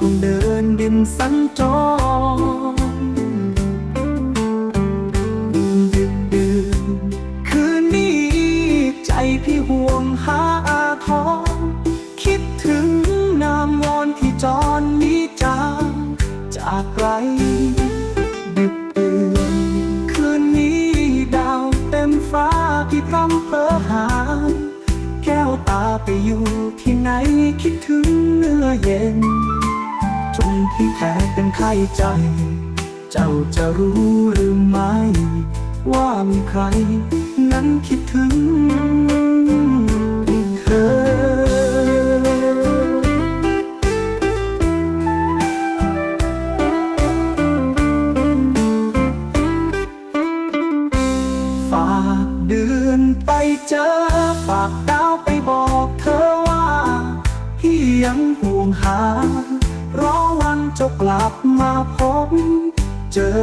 คงเดินดินสัญจรดึกดื่นคืนนี้ใจพี่ห่วงหาอาทรคิดถึงนามวอนที่จรนี้จางจากไกลดึกดื่นคืนนี้ดาวเต็มฟ้าที่พร่ำเพอหาแก้วตาไปอยู่ที่ไหนคิดถึงเนื้อเย็น จนที่แท้เป็นไข้ใจ เจ้าจะรู้หรือไม่ ว่ามีใคร นั้นคิดถึงเธอฝากเดือนไปเจอ ฝากดาวไปบอกเธอว่า พี่ยังห่วงหา รอวันจ้ากลับมาพบเจอ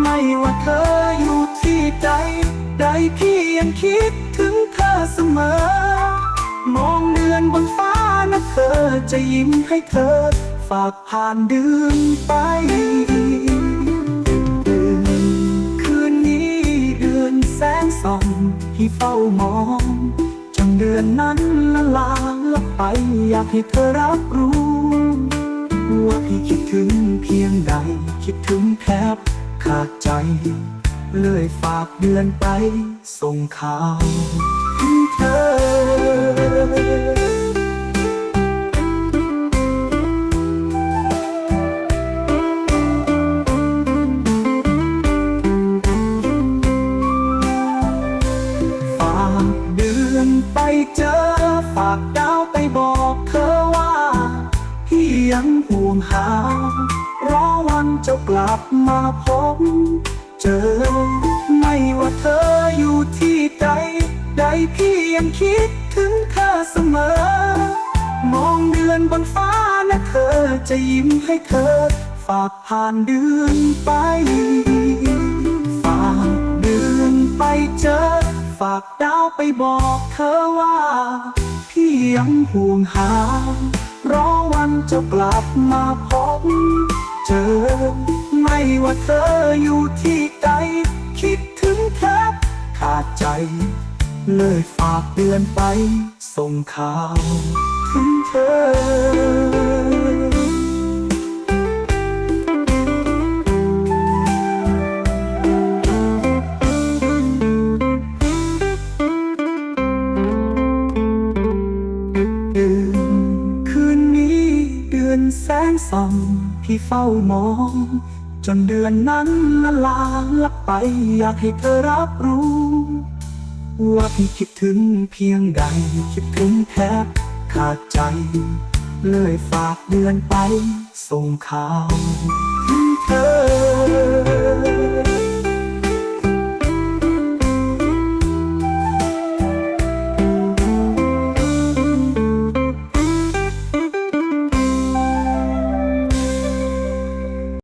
ไม่ว่าเธออยู่ที่ใด ใดพี่ยังคิดถึงเธอเสมอ มองเดือนบนฟ้านะเธอจะยิ้มให้เธอ ฝากผ่านเดือนไปคืนนี้เดือนแสงส่องที่เฝ้ามองจนเดือนนั้นละลางลับไปอยากให้เธอรับรู้ ถึงเพียงใด คิดถึงแทบขาดใจ เลยฝากเดือนไป ส่งข่าวถึงเธอฝากเดือนไปเจอฝากดาวไปบอก ยังห่วงหารอวันเจ้ากลับมาพบเจอ ไม่ว่าเธออยู่ที่ใด ใดพี่ยังคิดถึงเธอเสมอ มองเดือนบนฟ้านะเธอจะยิ้มให้เธอ ฝากผ่านเดือนไป ฝากเดือนไปเจอ ฝากดาวไปบอกเธอว่า พี่ยังห่วงหา รอวันจะกลับมาพบเจอไม่ว่าเธออยู่ที่ใดคิดถึงแทบขาดใจ เลยฝากเดือนไปส่งข่าว งส่องที่เฝ้ามอง จนเดือนนั้นละลางลับไปอยากให้เธอรับรู้ ว่าพี่คิดถึงเพียงใด คิดถึงแทบขาดใจ เลยฝากเดือนไปส่งข่าวถึงเธอ